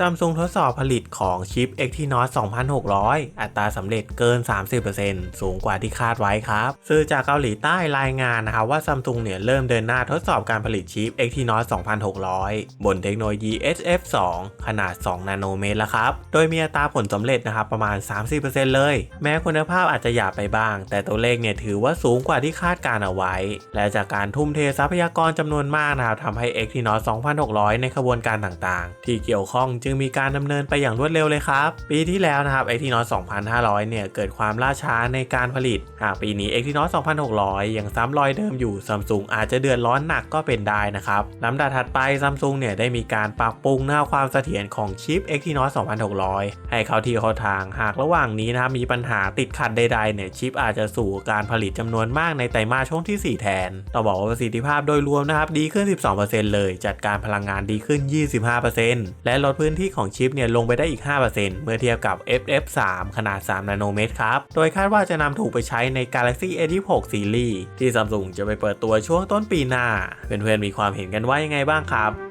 ซัมซุงทดสอบผลิตของชิป Exynos 2600 อัตราสำเร็จเกิน 30%สูงกว่าที่คาดไว้ครับสื่อจากเกาหลีใต้รายงานนะครับว่าซัมซุงเนี่ยเริ่มเดินหน้าทดสอบการผลิตชิป Exynos 2600 บนเทคโนโลยี SF2 ขนาด 2 นาโนเมตรแล้วครับ โดยมีอัตราผลสำเร็จนะครับประมาณ 30%เลย แม้คุณภาพอาจจะหยาบไปบ้าง แต่ตัวเลขเนี่ยถือว่าสูงกว่าที่คาดการเอาไว้ และจากการทุ่มเททรัพยากรจำนวนมากนะครับทำให้ Exynos 2600 ในขบวนการต่างๆ ที่เกี่ยวข้องจงมีการดำเนินไปอย่างรวดเร็วเลยครับ ปีที่แล้วนะครับ Exynos 2500 เนี่ยเกิดความล่าช้าในการผลิตหากปีนี้ Exynos 2600 ยังซ้ำรอยเดิมอยู่ Samsung อาจจะเดือดร้อนหนักก็เป็นได้นะครับลำดับถัดไป Samsung เนี่ยได้มีการปรับปรุงหน้าความเสถียรของชิป Exynos 2600 ให้เข้าที่เข้าทาง หากระหว่างนี้นะครับมีปัญหาติดขัดใดๆเนี่ยชิปอาจจะสู่การผลิตจำนวนมากในไตรมาสช่วงที่ 4 แทนต้องบอกว่าประสิทธิภาพโดยรวมนะครับดีขึ้น 12%เลย จัดการพลังงานดีขึ้น 25%และลดพื้นที่ของชิปเนี่ยลงไปได้อีก 5%เมื่อเทียบกับ FF3 ขนาด 3 นาโนเมตรครับ โดยคาดว่าจะนำถูกไปใช้ใน Galaxy A26 Series ที่ซัมซุงจะไปเปิดตัวช่วงต้นปีหน้า เพื่อนๆมีความเห็นกันว่ายังไงบ้างครับ